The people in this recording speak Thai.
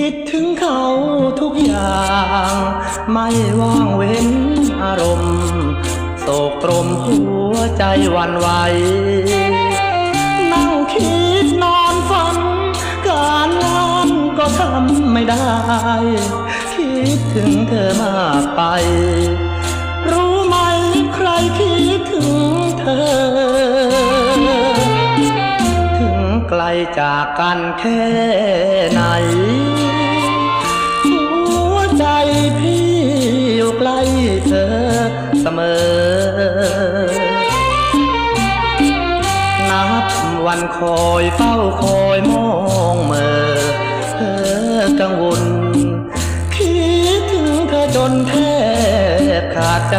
คิดถึงเขาทุกอย่าง ไม่ว่างเว้นอารมณ์โศกตรมหัวใจวันไหว นั่งคิดนอนฝัน การงานก็ทำไม่ได้ คิดถึงเธอมากไป รู้ไหมใครคิดถึงเธอ ถึงไกลจากกันแค่ไหน พี่อยู่ใกล้เธอเสมอ นับวันคอยเฝ้าคอยมองเมื่อเธอกังวล คิดถึงเธอจนแทบขาดใจ